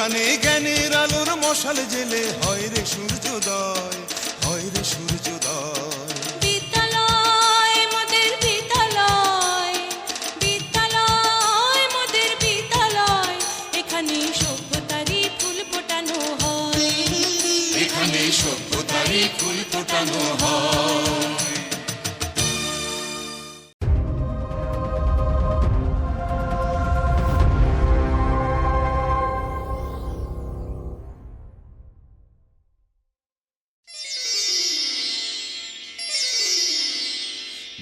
এখানে জ্ঞানের আলোর মশাল জেলে হয় রে সূর্যোদয়।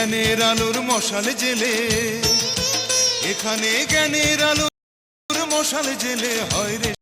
জ্ঞানের আলোর মশাল জেলে। এখানে জ্ঞানের আলোর মশাল জেলে হয় রে